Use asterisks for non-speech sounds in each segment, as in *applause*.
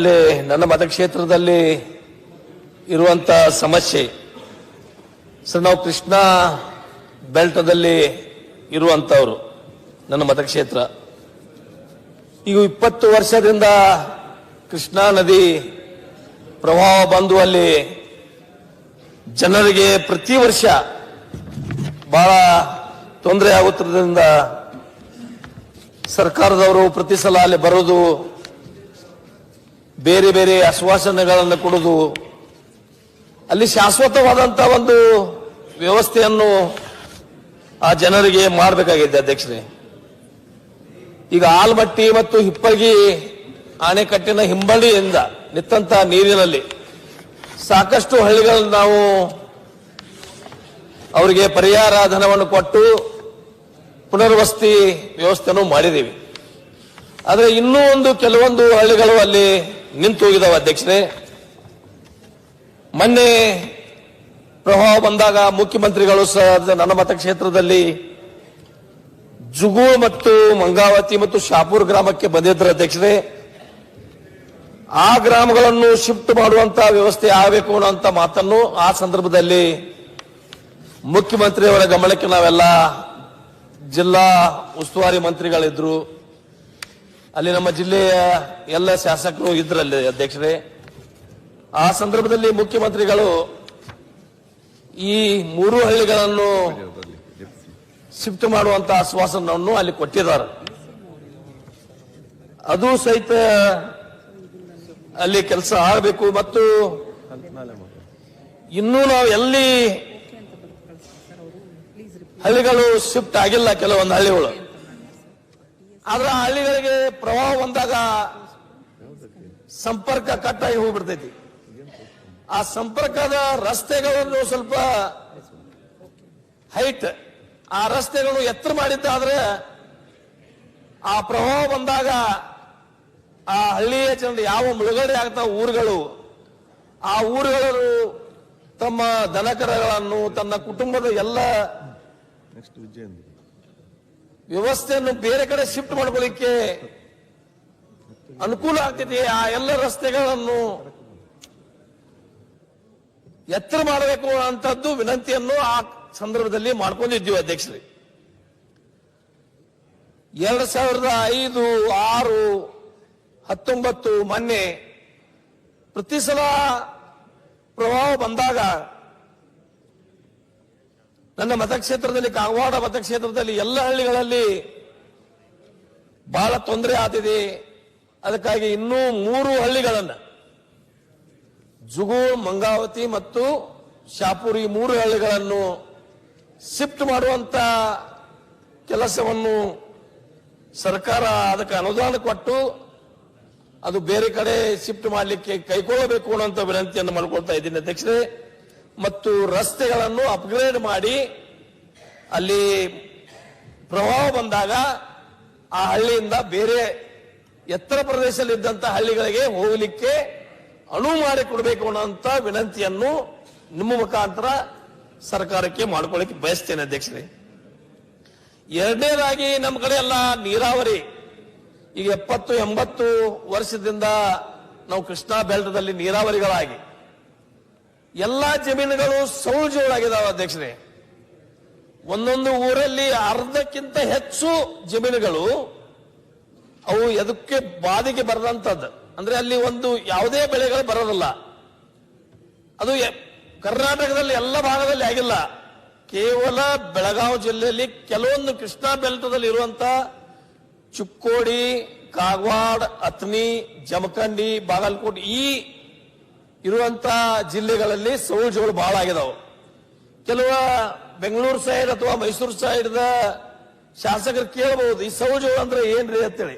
ನನ್ನ ಮತಕ್ಷೇತ್ರದಲ್ಲಿ ಇರುವಂತ ಸಮಸ್ಯೆ. ಸರ್, ನಾವು ಕೃಷ್ಣ ಬೆಲ್ಟದಲ್ಲಿ ಇರುವಂತವ್ರು ನನ್ನ ಮತಕ್ಷೇತ್ರ. ಈಗ ಇಪ್ಪತ್ತು ವರ್ಷದಿಂದ ಕೃಷ್ಣಾ ನದಿ ಪ್ರವಾಹ ಬಂದು ಅಲ್ಲಿ ಜನರಿಗೆ ಪ್ರತಿ ವರ್ಷ ಬಹಳ ತೊಂದರೆ ಆಗುತ್ತಿರೋದ್ರಿಂದ ಸರ್ಕಾರದವರು ಪ್ರತಿ ಸಲ ಅಲ್ಲಿ ಬರೋದು ಬೇರೆ ಬೇರೆ ಆಶ್ವಾಸನೆಗಳನ್ನು ಕೊಡುವುದು ಅಲ್ಲಿ ಶಾಶ್ವತವಾದಂತ ಒಂದು ವ್ಯವಸ್ಥೆಯನ್ನು ಆ ಜನರಿಗೆ ಮಾಡಬೇಕಾಗಿದೆ ಅಧ್ಯಕ್ಷರೇ. ಈಗ ಆಲ್ಮಟ್ಟಿ ಮತ್ತು ಹಿಪ್ಪಗಿ ಅಣೆಕಟ್ಟಿನ ಹಿಂಬಳಿಯಿಂದ ನಿತ್ತಂತ ನೀರಿನಲ್ಲಿ ಸಾಕಷ್ಟು ಹಳ್ಳಿಗಳನ್ನು ನಾವು ಅವರಿಗೆ ಪರಿಹಾರ ಧನವನ್ನು ಕೊಟ್ಟು ಪುನರ್ವಸತಿ ವ್ಯವಸ್ಥೆಯನ್ನು ಮಾಡಿದ್ದೀವಿ. ಆದರೆ ಇನ್ನೂ ಒಂದು ಕೆಲವೊಂದು ಹಳ್ಳಿಗಳು ಅಲ್ಲಿ ನಿಂತು ಹೋಗಿದಾವ ಅಧ್ಯಕ್ಷರೇ. ಮೊನ್ನೆ ಪ್ರಭಾವ ಬಂದಾಗ ಮುಖ್ಯಮಂತ್ರಿಗಳು ಸಹ ನನ್ನ ಮತಕ್ಷೇತ್ರದಲ್ಲಿ ಜುಗು ಮತ್ತು ಮಂಗಾವತಿ ಮತ್ತು ಶಾಪುರ್ ಗ್ರಾಮಕ್ಕೆ ಬಂದಿದ್ರು ಅಧ್ಯಕ್ಷರೇ. ಆ ಗ್ರಾಮಗಳನ್ನು ಶಿಫ್ಟ್ ಮಾಡುವಂತ ವ್ಯವಸ್ಥೆ ಆಗಬೇಕು ಅನ್ನುವಂತ ಮಾತನ್ನು ಆ ಸಂದರ್ಭದಲ್ಲಿ ಮುಖ್ಯಮಂತ್ರಿಯವರ ಗಮನಕ್ಕೆ ನಾವೆಲ್ಲ ಜಿಲ್ಲಾ ಉಸ್ತುವಾರಿ ಮಂತ್ರಿಗಳಿದ್ರು. ಅಲ್ಲಿ ನಮ್ಮ ಜಿಲ್ಲೆಯ ಎಲ್ಲ ಶಾಸಕರು ಇದ್ರಲ್ಲಿ ಅಧ್ಯಕ್ಷರೇ. ಆ ಸಂದರ್ಭದಲ್ಲಿ ಮುಖ್ಯಮಂತ್ರಿಗಳು ಈ ಮೂರು ಹಳ್ಳಿಗಳನ್ನು ಶಿಫ್ಟ್ ಮಾಡುವಂತ ಆಶ್ವಾಸನವನ್ನು ಅಲ್ಲಿ ಕೊಟ್ಟಿದ್ದಾರೆ. ಅದು ಸಹಿತ ಅಲ್ಲಿ ಕೆಲಸ ಆಗಬೇಕು ಮತ್ತು ಇನ್ನೂ ನಾವು ಎಲ್ಲಿ ಹಳ್ಳಿಗಳು ಶಿಫ್ಟ್ ಆಗಿಲ್ಲ ಕೆಲವೊಂದು ಹಳ್ಳಿಗಳು. ಆದ್ರೆ ಆ ಹಳ್ಳಿಗಳಿಗೆ ಪ್ರವಾಹ ಬಂದಾಗ ಸಂಪರ್ಕ ಕಟ್ಟಾಗಿ ಹೋಗ್ಬಿಡ್ತೈತಿ. ಆ ಸಂಪರ್ಕದ ರಸ್ತೆಗಳನ್ನು ಸ್ವಲ್ಪ ಹೈಟ್ ಆ ರಸ್ತೆಗಳು ಎತ್ತರ ಮಾಡಿದ್ದಾದ್ರೆ ಆ ಪ್ರವಾಹ ಬಂದಾಗ ಆ ಹಳ್ಳಿಯ ಜನರು ಯಾವ ಮುಳುಗಡೆ ಆಗ್ತಾವ ಊರುಗಳು, ಆ ಊರುಗಳು ತಮ್ಮ ದನಕರಗಳನ್ನು, ತನ್ನ ಕುಟುಂಬದ ಎಲ್ಲ ವ್ಯವಸ್ಥೆಯನ್ನು ಬೇರೆ ಕಡೆ ಶಿಫ್ಟ್ ಮಾಡ್ಕೊಳ್ಳಿಕ್ಕೆ ಅನುಕೂಲ ಆಗ್ತಿದೆ ಆ ಎಲ್ಲ ರಸ್ತೆಗಳನ್ನು ಎತ್ತರ ಮಾಡಬೇಕು ಅಂತದ್ದು ವಿನಂತಿಯನ್ನು ಆ ಸಂದರ್ಭದಲ್ಲಿ ಮಾಡ್ಕೊಂಡಿದ್ದೀವಿ ಅಧ್ಯಕ್ಷರೇ. ಎರಡ್ ಸಾವಿರದ ಐದು, ಆರು, ಹತ್ತೊಂಬತ್ತು ಮೊನ್ನೆ ಪ್ರತಿ ಸಲ ಪ್ರವಾಹ ಬಂದಾಗ ನನ್ನ ಮತಕ್ಷೇತ್ರದಲ್ಲಿ, ಕಾಗವಾಡ ಮತಕ್ಷೇತ್ರದಲ್ಲಿ ಎಲ್ಲ ಹಳ್ಳಿಗಳಲ್ಲಿ ಬಹಳ ತೊಂದರೆ ಆತಿದೆ ಅದಕ್ಕಾಗಿ ಇನ್ನೂ ಮೂರು ಹಳ್ಳಿಗಳನ್ನ, ಜುಗು, ಮಂಗಾವತಿ ಮತ್ತು ಶಾಪುರಿ ಮೂರು ಹಳ್ಳಿಗಳನ್ನು ಶಿಫ್ಟ್ ಮಾಡುವಂತ ಕೆಲಸವನ್ನು ಸರ್ಕಾರ ಅದಕ್ಕೆ ಅನುದಾನ ಕೊಟ್ಟು ಅದು ಬೇರೆ ಕಡೆ ಶಿಫ್ಟ್ ಮಾಡಲಿಕ್ಕೆ ಕೈಗೊಳ್ಳಬೇಕು ಅನ್ನುವಂಥ ವಿನಂತಿಯನ್ನು ಮಾಡಿಕೊಳ್ತಾ ಇದ್ದೀನಿ. ಅಧ್ಯಕ್ಷರೇ ಮತ್ತು ರಸ್ತೆಗಳನ್ನು ಅಪ್ಗ್ರೇಡ್ ಮಾಡಿ ಅಲ್ಲಿ ಪ್ರವಾಹ ಬಂದಾಗ ಆ ಹಳ್ಳಿಯಿಂದ ಬೇರೆ ಎತ್ತರ ಪ್ರದೇಶದಲ್ಲಿ ಇದ್ದಂತ ಹಳ್ಳಿಗಳಿಗೆ ಹೋಗಲಿಕ್ಕೆ ಅನುವು ಮಾಡಿಕೊಡ್ಬೇಕು ಅನ್ನೋಂತ ವಿನಂತಿಯನ್ನು ನಿಮ್ಮ ಮುಖಾಂತರ ಸರ್ಕಾರಕ್ಕೆ ಮಾಡ್ಕೊಳ್ಳಿಕ್ಕೆ ಬಯಸ್ತೇನೆ ಅಧ್ಯಕ್ಷರೇ. ಎರಡನೇದಾಗಿ ನಮ್ಮ ಕಡೆ ಎಲ್ಲ ನೀರಾವರಿ, ಈಗ ಎಪ್ಪತ್ತು ಎಂಬತ್ತು ವರ್ಷದಿಂದ ನಾವು ಕೃಷ್ಣಾ ಬೆಲ್ಟದಲ್ಲಿ ನೀರಾವರಿಗಳಾಗಿ ಎಲ್ಲಾ ಜಮೀನುಗಳು ಸೌಜೋಳಾಗಿದ್ದಾವೆ ಅಧ್ಯಕ್ಷರೇ. ಒಂದೊಂದು ಊರಲ್ಲಿ ಅರ್ಧಕ್ಕಿಂತ ಹೆಚ್ಚು ಜಮೀನುಗಳು ಅವು ಎದಕ್ಕೆ ಬಾಧಿಗೆ ಬರದಂತದ್ದು. ಅಂದ್ರೆ ಅಲ್ಲಿ ಒಂದು ಯಾವುದೇ ಬೆಳೆಗಳು ಬರೋದಿಲ್ಲ. ಅದು ಕರ್ನಾಟಕದಲ್ಲಿ ಎಲ್ಲ ಭಾಗದಲ್ಲಿ ಆಗಿಲ್ಲ. ಕೇವಲ ಬೆಳಗಾವಿ ಜಿಲ್ಲೆಯಲ್ಲಿ ಕೆಲವೊಂದು ಕೃಷ್ಣಾ ಬೆಲ್ಟದಲ್ಲಿ ಇರುವಂತ ಚುಕ್ಕೋಡಿ, ಕಾಗವಾಡ ಅತ್ನಿ ಜಮಖಂಡಿ, ಬಾಗಲಕೋಟೆ ಈ ಇರುವಂತ ಜಿಲ್ಲೆಗಳಲ್ಲಿ ಸೌಲಭ್ಯಗಳು ಬಹಳ ಆಗಿದಾವೆ. ಕೆಲವು ಬೆಂಗಳೂರು ಸೈಡ್ ಅಥವಾ ಮೈಸೂರು ಸೈಡ್ದ ಶಾಸಕರು ಕೇಳಬಹುದು ಈ ಸೌಲಭ್ಯಗಳು ಅಂದ್ರೆ ಏನ್ರಿ ಅಂತೇಳಿ.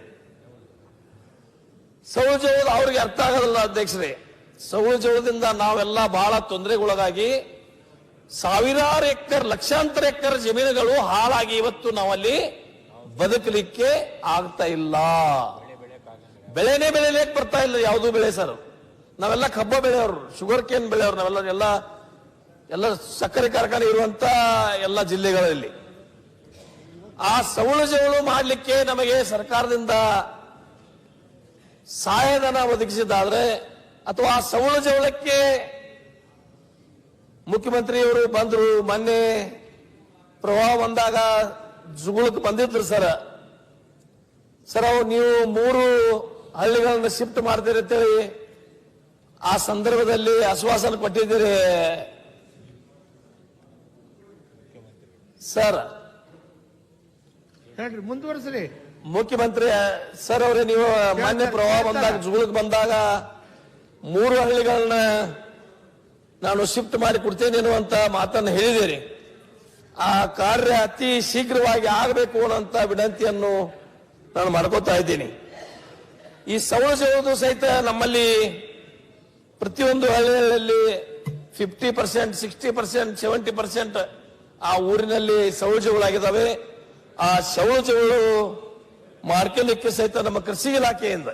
ಸೌಲಭ್ಯ ಅವ್ರಿಗೆ ಅರ್ಥ ಆಗೋದಿಲ್ಲ ಅಧ್ಯಕ್ಷರೇ. ಸೌಜೋಳದಿಂದ ನಾವೆಲ್ಲ ಬಹಳ ತೊಂದರೆಗೊಳಗಾಗಿ ಸಾವಿರಾರು ಎಕರ್, ಲಕ್ಷಾಂತರ ಎಕರ್ ಜಮೀನುಗಳು ಹಾಳಾಗಿ ಇವತ್ತು ನಾವಲ್ಲಿ ಬದುಕಲಿಕ್ಕೆ ಆಗ್ತಾ ಇಲ್ಲ. ಬೆಳೆನೇ ಬೆಳೆಯಲಿಕ್ಕೆ ಬರ್ತಾ ಇಲ್ಲ, ಯಾವುದು ಬೆಳೆ ಸರ್. ನಾವೆಲ್ಲ ಕಬ್ಬ ಬೆಳೆಯವರು ಶುಗರ್ ಕೇನ್ ಬೆಳೆಯವರು ನಾವೆಲ್ಲ ಎಲ್ಲ ಎಲ್ಲ ಸಕ್ಕರೆ ಕಾರ್ಖಾನೆ ಇರುವಂತ ಎಲ್ಲ ಜಿಲ್ಲೆಗಳಲ್ಲಿ. ಆ ಸವಳು ಜವಳು ಮಾಡಲಿಕ್ಕೆ ನಮಗೆ ಸರ್ಕಾರದಿಂದ ಸಹಾಯಧನ ಒದಗಿಸಿದ್ದಾದ್ರೆ, ಅಥವಾ ಆ ಸವಳು ಜವಳಕ್ಕೆ ಮುಖ್ಯಮಂತ್ರಿಯವರು ಬಂದರು, ಮೊನ್ನೆ ಪ್ರವಾಹ ಬಂದಾಗ ಜುಗುಳಕ್ಕೆ ಬಂದಿದ್ರು ಸರ್. ಸರ್ ಅವು ನೀವು ಮೂರು ಹಳ್ಳಿಗಳನ್ನ ಶಿಫ್ಟ್ ಮಾಡ್ತೀರಿ ಅಂತೇಳಿ ಆ ಸಂದರ್ಭದಲ್ಲಿ ಆಶ್ವಾಸನೆ ಕೊಟ್ಟಿದ್ದೀರಿ. ಸರ್. ಹೇಳ್ರಿ ಮುಂದುವರಿಸ್ರಿ. ಮುಖ್ಯಮಂತ್ರಿ ಸರ್ ಅವರೇ ನೀವು ಮಾನ್ಯ ಪ್ರವಾಹ ಬಂದಾಗ ಜುಗುಳಕ್ ಬಂದಾಗ ಮೂರು ಹಳ್ಳಿಗಳನ್ನ ನಾನು ಶಿಫ್ಟ್ ಮಾಡಿ ಕೊಡ್ತೇನೆ ಅನ್ನುವಂತ ಮಾತನ್ನು ಹೇಳಿದಿರಿ ಆ ಕಾರ್ಯ ಅತಿ ಶೀಘ್ರವಾಗಿ ಆಗಬೇಕು ಅನ್ನುವಂತ ವಿನಂತಿಯನ್ನು ನಾನು ಮಾಡ್ಕೋತಾ ಇದ್ದೀನಿ. ಈ ಸೌಲಭ್ಯವುದು ಸಹಿತ ನಮ್ಮಲ್ಲಿ ಪ್ರತಿಯೊಂದು ಹಳ್ಳಿಗಳಲ್ಲಿ fifty percent sixty percent seventy percent ಆ ಊರಿನಲ್ಲಿ ಸೌಲಭ್ಯಗಳಾಗಿದ್ದಾವೆ ಆ ಸೌಲಭ್ಯಗಳು ಮಾಡ್ಕೊಳ್ಳಿಕ್ಕೆ ಸಹಿತ ನಮ್ಮ ಕೃಷಿ ಇಲಾಖೆಯಿಂದ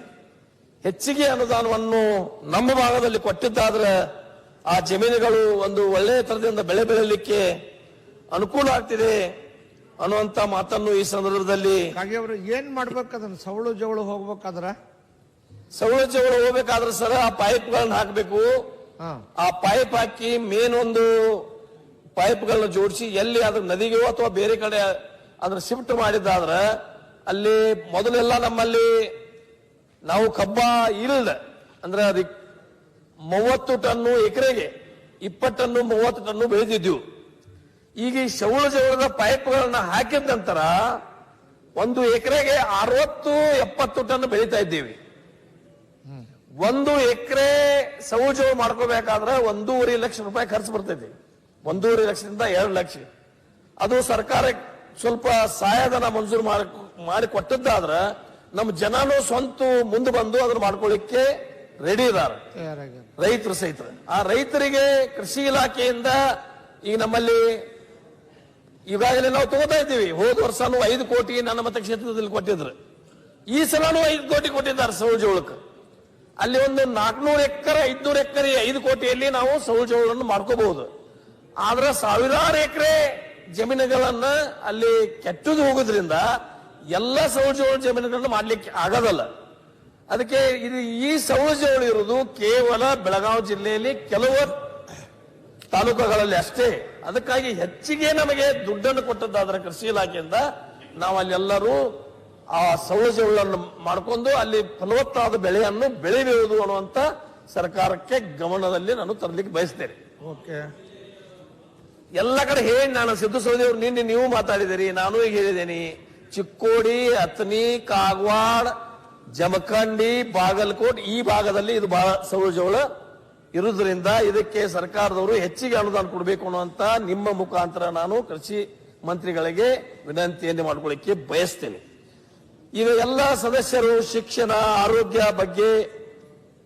ಹೆಚ್ಚಿಗೆ ಅನುದಾನವನ್ನು ನಮ್ಮ ಭಾಗದಲ್ಲಿ ಕೊಟ್ಟಿದ್ದಾದ್ರೆ ಆ ಜಮೀನುಗಳು ಒಂದು ಒಳ್ಳೆಯ ತರದಿಂದ ಬೆಳೆ ಬೆಳೆಯಲಿಕ್ಕೆ ಅನುಕೂಲ ಆಗ್ತಿದೆ ಅನ್ನುವಂತ ಮಾತನ್ನು ಈ ಸಂದರ್ಭದಲ್ಲಿ ಏನ್ ಮಾಡ್ಬೇಕು ಸವಳು ಜವಳು ಹೋಗ್ಬೇಕಾದ್ರ? ಸೌಲಭ್ಯಗಳು ಹೋಗ್ಬೇಕಾದ್ರೆ ಸರ್ ಆ ಪೈಪ್ಗಳನ್ನ ಹಾಕಬೇಕು. ಆ ಪೈಪ್ ಹಾಕಿ ಮೇನ್ ಒಂದು ಪೈಪ್ಗಳನ್ನ ಜೋಡಿಸಿ ಎಲ್ಲಿ ಅದ್ರ ನದಿಗೆ ಅಥವಾ ಬೇರೆ ಕಡೆ ಅದ್ರ ಶಿಫ್ಟ್ ಮಾಡಿದ್ದಾದ್ರೆ ಅಲ್ಲಿ ಮೊದಲೆಲ್ಲ ನಮ್ಮಲ್ಲಿ ನಾವು ಕಬ್ಬ ಇಲ್ದ. ಅಂದ್ರೆ ಅದಕ್ಕೆ ಮೂವತ್ತು ಟನ್ನು ಎಕರೆಗೆ ಇಪ್ಪತ್ತು ಟನ್ನು ಮೂವತ್ತು ಟನ್ನು ಬೆಳೆದಿದ್ವು ಈಗ ಈ ಶೌಳ ಜವಳದ ಪೈಪ್ಗಳನ್ನ ಹಾಕಿದ ನಂತರ ಒಂದು ಎಕರೆಗೆ ಅರವತ್ತು ಎಪ್ಪತ್ತು ಟನ್ ಬೆಳೀತಾ ಇದ್ದೀವಿ. ಒಂದು ಎಕರೆ ಸೌಜವು ಮಾಡ್ಕೋಬೇಕಾದ್ರೆ ಒಂದೂವರೆ ಲಕ್ಷ ರೂಪಾಯಿ ಖರ್ಚು ಬರ್ತೈತಿ. ಒಂದೂವರೆ ಲಕ್ಷದಿಂದ ಎರಡು ಲಕ್ಷ. ಅದು ಸರ್ಕಾರ ಸ್ವಲ್ಪ ಸಹಾಯಧನ ಮಂಜೂರು ಮಾಡಿ ಮಾಡಿ ಕೊಟ್ಟದ್ದಾದ್ರೆ ನಮ್ಮ ಜನನು ಸ್ವಂತ ಮುಂದೆ ಬಂದು ಅದನ್ನ ಮಾಡ್ಕೊಳ್ಳಿಕ್ಕೆ ರೆಡಿ ಇದಾರೆ. ತಯಾರಾಗ್ಯಾರ ರೈತರು ಸಹಿತ. ಆ ರೈತರಿಗೆ ಕೃಷಿ ಇಲಾಖೆಯಿಂದ ಈಗ ನಮ್ಮಲ್ಲಿ ಈಗಾಗಲೇ ನಾವು ತಗೋತಾ ಇದ್ದೀವಿ. ಹೋದ ವರ್ಷನೂ ಐದು ಕೋಟಿ ನನ್ನ ಮತಕ್ಷೇತ್ರದಲ್ಲಿ ಕೊಟ್ಟಿದ್ರು. ಈ ಸಲನೂ ಐದು ಕೋಟಿ ಕೊಟ್ಟಿದ್ದಾರೆ ಸೌಜೋಳಕ್ಕೆ. ಅಲ್ಲಿ ಒಂದು ನಾಲ್ಕನೂರು ಎಕರೆ, ಐದ್ನೂರು ಎಕರೆ, ಐದು ಕೋಟಿಯಲ್ಲಿ ನಾವು ಸೌಜೋಳನ್ನು ಮಾಡ್ಕೋಬಹುದು ಆದ್ರೆ ಸಾವಿರಾರು ಎಕರೆ ಜಮೀನುಗಳನ್ನ ಅಲ್ಲಿ ಕೆಟ್ಟದು ಹೋಗೋದ್ರಿಂದ ಎಲ್ಲ ಸೌಜೋಳ ಜಮೀನುಗಳನ್ನು ಮಾಡ್ಲಿಕ್ಕೆ ಆಗೋದಲ್ಲ. ಅದಕ್ಕೆ ಇದು ಈ ಸೌಜೋಳು ಇರುವುದು ಕೇವಲ ಬೆಳಗಾವಿ ಜಿಲ್ಲೆಯಲ್ಲಿ ಕೆಲವು ತಾಲೂಕುಗಳಲ್ಲಿ ಅಷ್ಟೇ. ಅದಕ್ಕಾಗಿ ಹೆಚ್ಚಿಗೆ ನಮಗೆ ದುಡ್ಡನ್ನು ಕೊಟ್ಟದ್ದಾದ್ರೆ ಕೃಷಿ ಇಲಾಖೆಯಿಂದ ನಾವು ಅಲ್ಲೆಲ್ಲರೂ ಆ ಸೌಲಭ್ಯಗಳನ್ನು ಮಾಡಿಕೊಂಡು ಅಲ್ಲಿ ಫಲವತ್ತಾದ ಬೆಳೆಯನ್ನು ಬೆಳೆಯಬಹುದು ಅನ್ನುವಂತ ಸರ್ಕಾರಕ್ಕೆ ಗಮನದಲ್ಲಿ ನಾನು ತರಲಿಕ್ಕೆ ಬಯಸ್ತೇನೆ. ಓಕೆ. ಎಲ್ಲ ಕಡೆ ಹೇಳಿ ನಾನು ಸಿದ್ದು ಸೌದಿಯವರು ನಿನ್ನೆ ನೀವು ಮಾತಾಡಿದಿರಿ ನಾನು ಈಗ ಹೇಳಿದ್ದೇನೆ. ಚಿಕ್ಕೋಡಿ ಅತ್ನಿ ಕಾಗವಾಡ್ ಜಮಖಂಡಿ ಬಾಗಲಕೋಟ್ ಈ ಭಾಗದಲ್ಲಿ ಇದು ಬಹಳ ಸೌಲಭ್ಯಗಳು ಇರುವುದರಿಂದ ಇದಕ್ಕೆ ಸರ್ಕಾರದವರು ಹೆಚ್ಚಿಗೆ ಅನುದಾನ ಕೊಡಬೇಕು ಅನ್ನುವಂತ ನಿಮ್ಮ ಮುಖಾಂತರ ನಾನು ಕೃಷಿ ಮಂತ್ರಿಗಳಿಗೆ ವಿನಂತಿಯನ್ನು ಮಾಡಿಕೊಳ್ಳಿಕ್ಕೆ ಬಯಸ್ತೇನೆ. ಈಗ ಎಲ್ಲ ಸದಸ್ಯರು ಶಿಕ್ಷಣ, ಆರೋಗ್ಯ ಬಗ್ಗೆ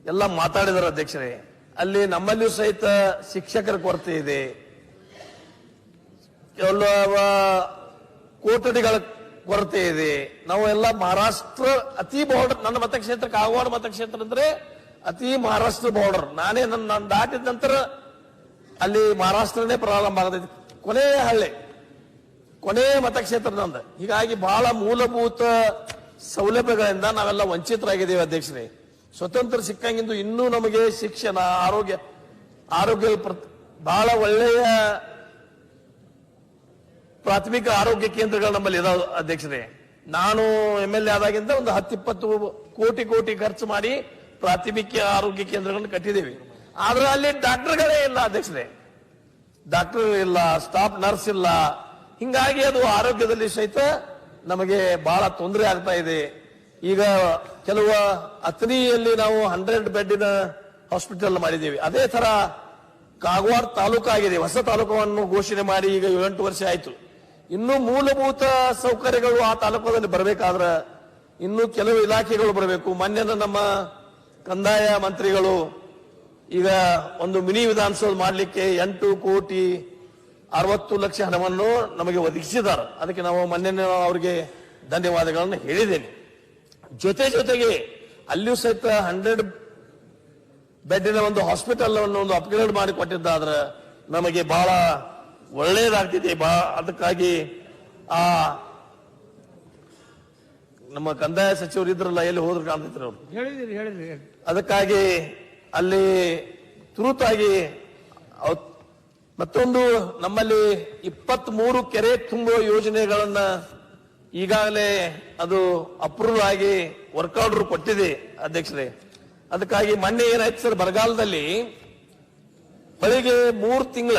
ಎಲ್ಲ ಮಾತಾಡಿದಾರೆ ಅಧ್ಯಕ್ಷರೇ. ಅಲ್ಲಿ ನಮ್ಮಲ್ಲಿಯೂ ಸಹಿತ ಶಿಕ್ಷಕರ ಕೊರತೆ ಇದೆ. ಕೆಲವ ಕೋಟಡಿಗಳ ಕೊರತೆ ಇದೆ. ನಾವು ಎಲ್ಲ ಮಹಾರಾಷ್ಟ್ರ, ಅತಿ ಬಾರ್ಡರ್ ನನ್ನ ಮತಕ್ಷೇತ್ರ ಕಾಗವಾಡ ಮತಕ್ಷೇತ್ರ ಅಂದ್ರೆ ಅತಿ ಮಹಾರಾಷ್ಟ್ರ ಬಾರ್ಡರ್ ನಾನೇ ನನ್ನ, ನಾನು ದಾಟಿದ ನಂತರ ಅಲ್ಲಿ ಮಹಾರಾಷ್ಟ್ರನೇ ಪ್ರಾರಂಭ ಆಗತೈತಿ. ಕೊನೆಯ ಹಳ್ಳಿ, ಕೊನೆಯ ಮತಕ್ಷೇತ್ರ ನಂದು. ಹೀಗಾಗಿ ಬಹಳ ಮೂಲಭೂತ ಸೌಲಭ್ಯಗಳಿಂದ ನಾವೆಲ್ಲ ವಂಚಿತರಾಗಿದ್ದೇವೆ ಅಧ್ಯಕ್ಷರೇ. ಸ್ವತಂತ್ರ ಸಿಕ್ಕಂಗಿಂದು ಇನ್ನೂ ನಮಗೆ ಶಿಕ್ಷಣ, ಆರೋಗ್ಯ ಆರೋಗ್ಯ ಬಹಳ ಒಳ್ಳೆಯ ಪ್ರಾಥಮಿಕ ಆರೋಗ್ಯ ಕೇಂದ್ರಗಳು ನಮ್ಮಲ್ಲಿ ಇದಾವೆ ಅಧ್ಯಕ್ಷರೇ. ನಾನು ಎಂ ಎಲ್ ಎ ಆದಾಗಿಂದ ಒಂದು ಹತ್ತಿಪ್ಪತ್ತು ಕೋಟಿ ಕೋಟಿ ಖರ್ಚು ಮಾಡಿ ಪ್ರಾಥಮಿಕ ಆರೋಗ್ಯ ಕೇಂದ್ರಗಳನ್ನು ಕಟ್ಟಿದ್ದೀವಿ. ಆದ್ರೆ ಅಲ್ಲಿ ಡಾಕ್ಟರ್ಗಳೇ ಇಲ್ಲ ಅಧ್ಯಕ್ಷರೇ. ಡಾಕ್ಟರ್ ಇಲ್ಲ, ಸ್ಟಾಫ್ ನರ್ಸ್ ಇಲ್ಲ. ಹಿಂಗಾಗಿ ಅದು ಆರೋಗ್ಯದಲ್ಲಿ ಸಹಿತ ನಮಗೆ ಬಹಳ ತೊಂದರೆ ಆಗ್ತಾ ಇದೆ. ಈಗ ಕೆಲವು ಅತ್ನಿಯಲ್ಲಿ ನಾವು ಹಂಡ್ರೆಡ್ ಬೆಡ್ಡಿನ ಹಾಸ್ಪಿಟಲ್ ಮಾಡಿದ್ದೀವಿ. ಅದೇ ತರ ಕಾಗವಾಡ ತಾಲೂಕು ಆಗಿದೆ. ಹೊಸ ತಾಲೂಕನ್ನು ಘೋಷಣೆ ಮಾಡಿ ಈಗ ಏಳೆಂಟು ವರ್ಷ ಆಯ್ತು. ಇನ್ನು ಮೂಲಭೂತ ಸೌಕರ್ಯಗಳು ಆ ತಾಲೂಕದಲ್ಲಿ ಬರಬೇಕಾದ್ರೆ ಇನ್ನು ಕೆಲವು ಇಲಾಖೆಗಳು ಬರಬೇಕು. ಮೊನ್ನೆ ನಮ್ಮ ಕಂದಾಯ ಮಂತ್ರಿಗಳು ಈಗ ಒಂದು ಮಿನಿ ವಿಧಾನಸೌಧ ಮಾಡಲಿಕ್ಕೆ ಎಂಟು ಕೋಟಿ ಅರವತ್ತು ಲಕ್ಷ ಹಣವನ್ನು ನಮಗೆ ಒದಗಿಸಿದ್ದಾರೆ. ಅದಕ್ಕೆ ನಾವು ಮೊನ್ನೆ ಅವರಿಗೆ ಧನ್ಯವಾದಗಳನ್ನು ಹೇಳಿದ್ದೇನೆ. ಜೊತೆ ಜೊತೆಗೆ ಅಲ್ಲಿಯೂ ಸಹಿತ ಹಂಡ್ರೆಡ್ ಬೆಡ್ಡಿನ ಒಂದು ಹಾಸ್ಪಿಟಲ್ ಅನ್ನು ಒಂದು ಅಪ್ಗ್ರೇಡ್ ಮಾಡಿ ಕೊಟ್ಟಿದ್ದಾದ್ರೆ ನಮಗೆ ಬಹಳ ಒಳ್ಳೆಯದಾಗ್ತಿದೆ ಬಹಳ ಅದಕ್ಕಾಗಿ ಆ ನಮ್ಮ ಕಂದಾಯ ಸಚಿವರು ಇದ್ರಲ್ಲ ಎಲ್ಲಿ ಹೋದ್ರು ಕಾಣ್ತಿದ್ರು ಅವರು. ಅದಕ್ಕಾಗಿ ಅಲ್ಲಿ ತುರುತಾಗಿ ಮತ್ತೊಂದು ನಮ್ಮಲ್ಲಿ ಇಪ್ಪತ್ತ್ ಮೂರು ಕೆರೆ ತುಂಬುವ ಯೋಜನೆಗಳನ್ನ ಈಗಾಗಲೇ ಅದು ಅಪ್ರೂವ್ ಆಗಿ ವರ್ಕ್ ಆರ್ಡರ್ ಕೊಟ್ಟಿದೆ ಅಧ್ಯಕ್ಷರೇ. ಅದಕ್ಕಾಗಿ ಮೊನ್ನೆ ಏನಾಯ್ತು ಸರ್, ಬರಗಾಲದಲ್ಲಿ ಹೊಳಿಗೆ ಮೂರು ತಿಂಗಳ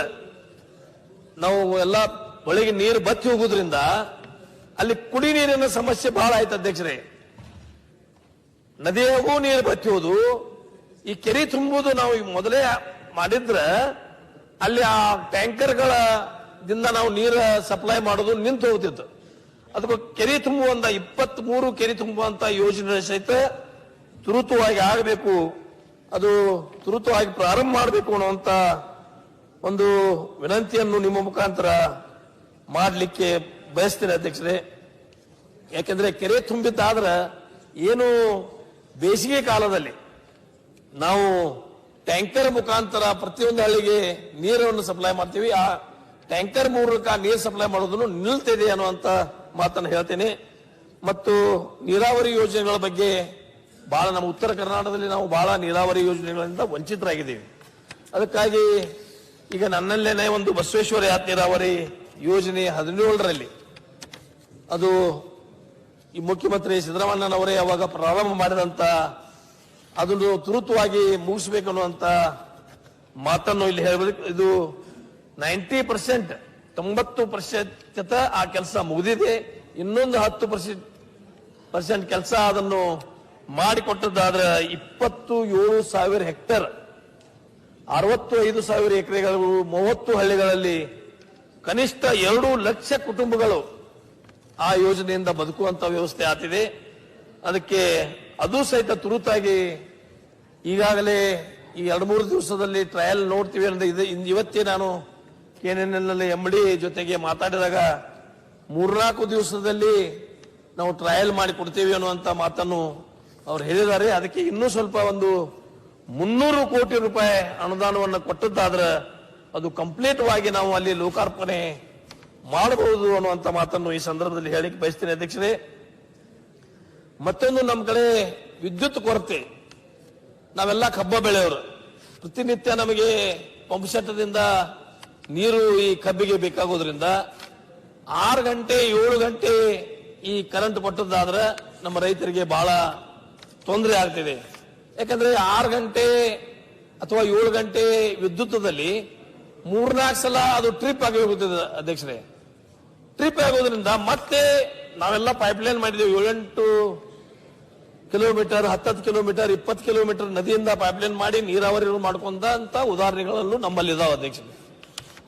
ನಾವು ಎಲ್ಲ ಬೆಳಿಗ್ಗೆ ನೀರು ಬತ್ತಿ ಹೋಗುದ್ರಿಂದ ಅಲ್ಲಿ ಕುಡಿ ನೀರಿನ ಸಮಸ್ಯೆ ಬಹಳ ಆಯ್ತು ಅಧ್ಯಕ್ಷರೇ. ನದಿಯಾಗೂ ನೀರು ಬತ್ತಿ ಹೋದು, ಈ ಕೆರೆ ತುಂಬುವುದು ನಾವು ಮೊದಲೇ ಮಾಡಿದ್ರ ಅಲ್ಲಿ ಆ ಟ್ಯಾಂಕರ್ಗಳ ದಿಂದ ನಾವು ನೀರು ಸಪ್ಲೈ ಮಾಡೋದು ನಿಂತು ಹೋಗ್ತಿತ್ತು. ಅದಕ್ಕೆ ಕೆರೆ ತುಂಬುವಂತ ಇಪ್ಪತ್ತ್ ಮೂರು ಕೆರೆ ತುಂಬುವಂತ ಯೋಜನೆ ಸಹಿತ ತುರುತವಾಗಿ ಆಗಬೇಕು, ಅದು ತುರುತವಾಗಿ ಪ್ರಾರಂಭ ಮಾಡಬೇಕು ಅನ್ನುವಂತ ಒಂದು ವಿನಂತಿಯನ್ನು ನಿಮ್ಮ ಮುಖಾಂತರ ಮಾಡಲಿಕ್ಕೆ ಬಯಸ್ತೇನೆ ಅಧ್ಯಕ್ಷರೇ. ಯಾಕೆಂದ್ರೆ ಕೆರೆ ತುಂಬಿದ್ದಾದ್ರೆ ಏನು ಬೇಸಿಗೆ ಕಾಲದಲ್ಲಿ ನಾವು ಟ್ಯಾಂಕರ್ ಮುಖಾಂತರ ಪ್ರತಿಯೊಂದು ಹಳ್ಳಿಗೆ ನೀರನ್ನು ಸಪ್ಲೈ ಮಾಡ್ತೀವಿ. ಆ ಟ್ಯಾಂಕರ್ ಮೂಲಕ ನೀರು ಸಪ್ಲೈ ಮಾಡೋದನ್ನು ನಿಲ್ತಿದೆ ಅನ್ನುವಂತ ಮಾತನ್ನು ಹೇಳ್ತೇನೆ. ಮತ್ತು ನೀರಾವರಿ ಯೋಜನೆಗಳ ಬಗ್ಗೆ ಬಹಳ ನಮ್ಮ ಉತ್ತರ ಕರ್ನಾಟಕದಲ್ಲಿ ನಾವು ಬಹಳ ನೀರಾವರಿ ಯೋಜನೆಗಳಿಂದ ವಂಚಿತರಾಗಿದ್ದೀವಿ. ಅದಕ್ಕಾಗಿ ಈಗ ನನ್ನಲ್ಲೇನೆ ಒಂದು ಬಸವೇಶ್ವರ ಯಾತ್ ನೀರಾವರಿ ಯೋಜನೆ ಹದಿನೇಳರಲ್ಲಿ. ಅದು ಈ ಮುಖ್ಯಮಂತ್ರಿ ಸಿದ್ದರಾಮಯ್ಯನವರೇ ಅವಾಗ ಪ್ರಾರಂಭ ಮಾಡಿದಂತ ಅದನ್ನು ಮುಗಿಸ್ಬೇಕು ಅನ್ನುವಂಥ ಮಾತನ್ನು ಇಲ್ಲಿ ಹೇಳಬೇಕು. ಇದು ನೈಂಟಿ ಪರ್ಸೆಂಟ್, ತೊಂಬತ್ತು ಪ್ರತಿಶತ ಆ ಕೆಲಸ ಮುಗಿದಿದೆ. ಇನ್ನೊಂದು ಹತ್ತು ಪರ್ಸೆಂಟ್ ಪರ್ಸೆಂಟ್ ಕೆಲಸ ಅದನ್ನು ಮಾಡಿಕೊಟ್ಟದ್ದಾದ್ರೆ ಇಪ್ಪತ್ತು ಏಳು ಸಾವಿರ ಹೆಕ್ಟೇರ್ ಅರವತ್ತು ಐದು ಸಾವಿರ ಎಕರೆಗಳು, ಮೂವತ್ತು ಹಳ್ಳಿಗಳಲ್ಲಿ ಕನಿಷ್ಠ ಎರಡು ಲಕ್ಷ ಕುಟುಂಬಗಳು ಆ ಯೋಜನೆಯಿಂದ ಬದುಕುವಂತ ವ್ಯವಸ್ಥೆ ಆತಿದೆ ಅದಕ್ಕೆ ಅದು ಸಹಿತ ತುರುತಾಗಿ ಈಗಾಗಲೇ ಈ ಎರಡು ಮೂರು ದಿವಸದಲ್ಲಿ ಟ್ರಯಲ್ ನೋಡ್ತೀವಿ ಅಂದ್ರೆ ಇದು ಇವತ್ತೇ ನಾನು ಕೆಎನ್ಎಲ್ ಎಂ ಡಿ ಜೊತೆಗೆ ಮಾತಾಡಿದಾಗ ಮೂರ್ನಾಲ್ಕು ದಿವಸದಲ್ಲಿ ನಾವು ಟ್ರಯಲ್ ಮಾಡಿ ಕೊಡ್ತೀವಿ ಅನ್ನುವಂತ ಮಾತನ್ನು ಅವ್ರು ಹೇಳಿದ್ದಾರೆ. ಅದಕ್ಕೆ ಇನ್ನೂ ಸ್ವಲ್ಪ ಒಂದು ಮುನ್ನೂರು ಕೋಟಿ ರೂಪಾಯಿ ಅನುದಾನವನ್ನು ಕೊಟ್ಟದ್ದಾದ್ರೆ ಅದು ಕಂಪ್ಲೀಟ್ ಆಗಿ ನಾವು ಅಲ್ಲಿ ಲೋಕಾರ್ಪಣೆ ಮಾಡಬಹುದು ಅನ್ನುವಂತ ಮಾತನ್ನು ಈ ಸಂದರ್ಭದಲ್ಲಿ ಹೇಳಿಕೆ ಬಯಸ್ತೀನಿ. ಅಧ್ಯಕ್ಷರೇ ಮತ್ತೊಂದು ನಮ್ಮ ಕಡೆ ವಿದ್ಯುತ್ ಕೊರತೆ. ನಾವೆಲ್ಲ ಕಬ್ಬ ಬೆಳೆಯವರು ಪ್ರತಿನಿತ್ಯ ನಮಗೆ ಪಂಪ್ ಸೆಟ್ದಿಂದ ನೀರು ಈ ಕಬ್ಬಿಗೆ ಬೇಕಾಗೋದ್ರಿಂದ ಆರು ಗಂಟೆ, ಏಳು ಗಂಟೆ ಈ ಕರೆಂಟ್ ಕೊಟ್ಟದ್ದಾದ್ರೆ ನಮ್ಮ ರೈತರಿಗೆ ಬಹಳ ತೊಂದರೆ ಆಗ್ತಿದೆ. ಯಾಕಂದ್ರೆ ಆರು ಗಂಟೆ ಅಥವಾ ಏಳು ಗಂಟೆ ವಿದ್ಯುತ್ದಲ್ಲಿ ಮೂರ್ನಾಲ್ಕು ಸಲ ಅದು ಟ್ರಿಪ್ ಆಗಿ ಹೋಗುತ್ತದೆ ಅಧ್ಯಕ್ಷರೇ. ಟ್ರಿಪ್ ಆಗೋದ್ರಿಂದ ಮತ್ತೆ ನಾವೆಲ್ಲ ಪೈಪ್ಲೈನ್ ಮಾಡಿದ್ದೇವೆ. ಏಳೆಂಟು ಕಿಲೋಮೀಟರ್, ಹತ್ತತ್ತು ಕಿಲೋಮೀಟರ್, ಇಪ್ಪತ್ತು ಕಿಲೋಮೀಟರ್ ನದಿಯಿಂದ ಪೈಪ್ಲೈನ್ ಮಾಡಿ ನೀರಾವರಿ ಮಾಡ್ಕೊಂಡಂತ ಉದಾಹರಣೆಗಳಲ್ಲೂ ನಮ್ಮಲ್ಲಿ ಇದಾವೆ ಅಧ್ಯಕ್ಷರೇ.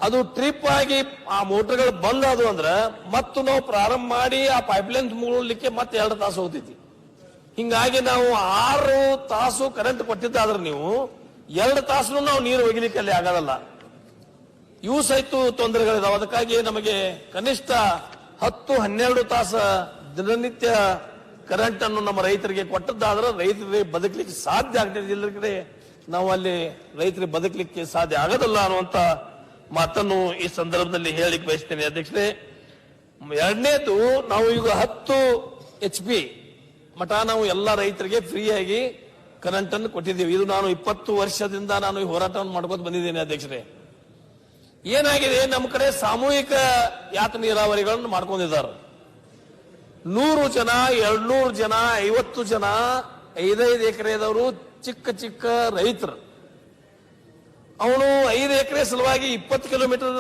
ಅದು ಟ್ರಿಪ್ ಆಗಿ ಆ ಮೋಟರ್ಗಳು ಬಂದ್ ಅಂದ್ರೆ ಮತ್ತು ನಾವು ಪ್ರಾರಂಭ ಮಾಡಿ ಆ ಪೈಪ್ಲೈನ್ ಮುಗಿಲಿಕ್ಕೆ ಮತ್ತೆ ಎರಡು ತಾಸು ಹೋಗ್ತೈತಿ. ಹಿಂಗಾಗಿ ನಾವು ಆರು ತಾಸು ಕರೆಂಟ್ ಕೊಟ್ಟಿದ್ದಾದ್ರೆ ನೀವು ಎರಡು ತಾಸು ನಾವು ನೀರು ಒಗಿಲಿಕ್ಕೆ ಅಲ್ಲಿ ಆಗೋದಲ್ಲ ಇವು ಸಹಿತ ತೊಂದರೆಗಳಿದಾವೆ. ಅದಕ್ಕಾಗಿ ನಮಗೆ ಕನಿಷ್ಠ ಹತ್ತು ಹನ್ನೆರಡು ತಾಸು ದಿನನಿತ್ಯ ಕರೆಂಟ್ ಅನ್ನು ನಮ್ಮ ರೈತರಿಗೆ ಕೊಟ್ಟದ್ದಾದ್ರೆ ರೈತರಿಗೆ ಬದುಕಲಿಕ್ಕೆ ಸಾಧ್ಯ ಆಗ್ತದೆ. ಕಡೆ ನಾವು ಅಲ್ಲಿ ರೈತರಿಗೆ ಬದುಕಲಿಕ್ಕೆ ಸಾಧ್ಯ ಆಗೋದಲ್ಲ ಅನ್ನುವಂತ ಮಾತನ್ನು ಈ ಸಂದರ್ಭದಲ್ಲಿ ಹೇಳಿಕ್ ಬಯಸ್ತೇನೆ. ಅಧ್ಯಕ್ಷರೇ, ಎರಡನೇದು ನಾವು ಈಗ ಹತ್ತು ಎಚ್ ಪಿ ಮಠ ನಾವು ಎಲ್ಲ ರೈತರಿಗೆ ಫ್ರೀಯಾಗಿ ಕರೆಂಟ್ ಅನ್ನು ಕೊಟ್ಟಿದ್ದೀವಿ. ಇದು ನಾನು ಇಪ್ಪತ್ತು ವರ್ಷದಿಂದ ನಾನು ಈ ಹೋರಾಟವನ್ನು ಮಾಡ್ಕೊಂಡು ಬಂದಿದ್ದೇನೆ ಅಧ್ಯಕ್ಷರೇ. ಏನಾಗಿದೆ? ನಮ್ಮ ಕಡೆ ಸಾಮೂಹಿಕ ಯಾತ ನೀರಾವರಿಗಳನ್ನು ಮಾಡ್ಕೊಂಡಿದ್ದಾರೆ. ನೂರು ಜನ, ಎರಡ್ನೂರು ಜನ, ಐವತ್ತು ಜನ, ಐದೈದು ಎಕರೆದವರು ಚಿಕ್ಕ ಚಿಕ್ಕ ರೈತರು. ಅವನು ಐದು ಎಕರೆ ಸಲುವಾಗಿ ಇಪ್ಪತ್ತು ಕಿಲೋಮೀಟರ್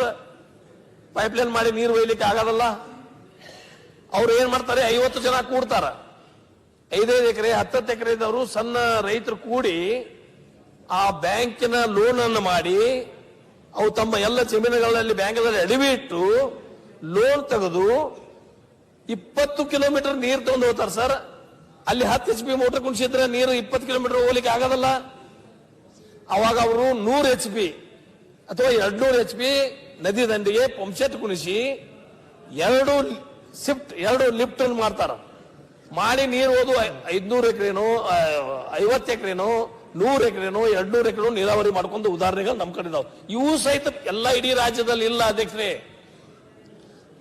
ಪೈಪ್ಲೈನ್ ಮಾಡಿ ನೀರು ಒಯ್ಲಿಕ್ಕೆ ಆಗೋದಲ್ಲ? ಅವ್ರು ಏನ್ ಮಾಡ್ತಾರೆ? ಐವತ್ತು ಜನ ಕೂಡ್ತಾರ. ಐದೈದು ಎಕರೆ, ಹತ್ತತ್ತು ಎಕರೆದವರು ಸಣ್ಣ ರೈತರು ಕೂಡಿ ಆ ಬ್ಯಾಂಕಿನ ಲೋನ್ ಅನ್ನು ಮಾಡಿ ಅವು ತಮ್ಮ ಎಲ್ಲ ಜಮೀನುಗಳಲ್ಲಿ ಬ್ಯಾಂಕ್ಗಳಲ್ಲಿ ಅಡವಿ ಇಟ್ಟು ಲೋನ್ ತೆಗೆದು ಇಪ್ಪತ್ತು ಕಿಲೋಮೀಟರ್ ನೀರು ತಗೊಂಡು ಹೋಗ್ತಾರೆ ಸರ್. ಅಲ್ಲಿ ಹತ್ತು ಎಚ್ ಪಿ ಮೋಟರ್ ಕುಣಿಸಿದ್ರೆ ನೀರು ಇಪ್ಪತ್ತು ಕಿಲೋಮೀಟರ್ ಹೋಗ್ಲಿಕ್ಕೆ ಆಗೋದಲ್ಲ. ಅವಾಗ ಅವರು ನೂರು ಎಚ್ ಪಿ ಅಥವಾ ಎರಡ್ನೂರು ಎಚ್ ಪಿ ನದಿ ದಂಡಿಗೆ ಪಂಪ್ಸೆಟ್ ಕುಣಿಸಿ ಎರಡು ಶಿಫ್ಟ್, ಎರಡು ಲಿಫ್ಟ್ ಮಾಡ್ತಾರ. ಮಾಡಿ ನೀರು ಹೋದು ಐದ್ನೂರು ಎಕರೆನೋ ಐವತ್ತು ಎಕರೆನೋ, ನೂರು ಎಕರೆನೋ, ಎರಡ್ನೂರು ಎಕರೆನೋ ನೀರಾವರಿ ಮಾಡ್ಕೊಂಡು ಉದಾಹರಣೆಗಳು ನಮ್ಮ ಕಡೆ ಇದಾವೆ ಇವು ಸಹಿತ ಎಲ್ಲ ಇಡೀ ರಾಜ್ಯದಲ್ಲಿ ಇಲ್ಲ ಅಧ್ಯಕ್ಷರೇ.